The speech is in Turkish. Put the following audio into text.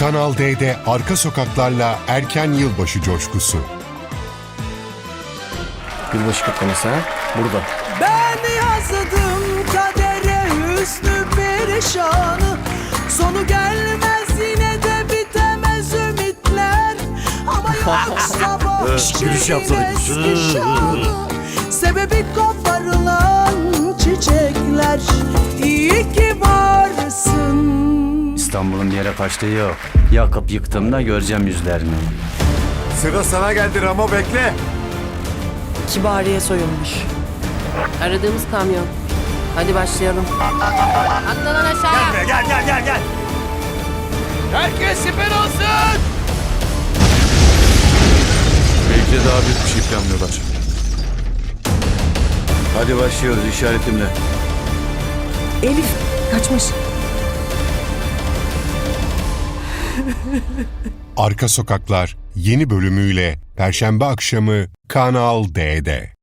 Kanal D'de arka sokaklarla erken yılbaşı coşkusu. Yılbaşı kutlaması ha? Burada. Ben yazdım kadere hüsnü perişanı Sonu gelmez yine de bitemez ümitler Ama gülüş yapsana, şeyin gülüş. Sebebi koparılan çiçekler İstanbul'un bir yere kaçtığı yok. Yakıp yıktığımda göreceğim yüzlerini. Sıra sana geldi Ramo bekle. Kibariye soyulmuş Aradığımız kamyon. Hadi başlayalım. Atla lan aşağı. Gel gel gel gel. Belki de daha büyük bir şey planlıyorlar. Hadi başlıyoruz işaretimle. Elif kaçmış Arka Sokaklar yeni bölümüyle Perşembe akşamı Kanal D'de.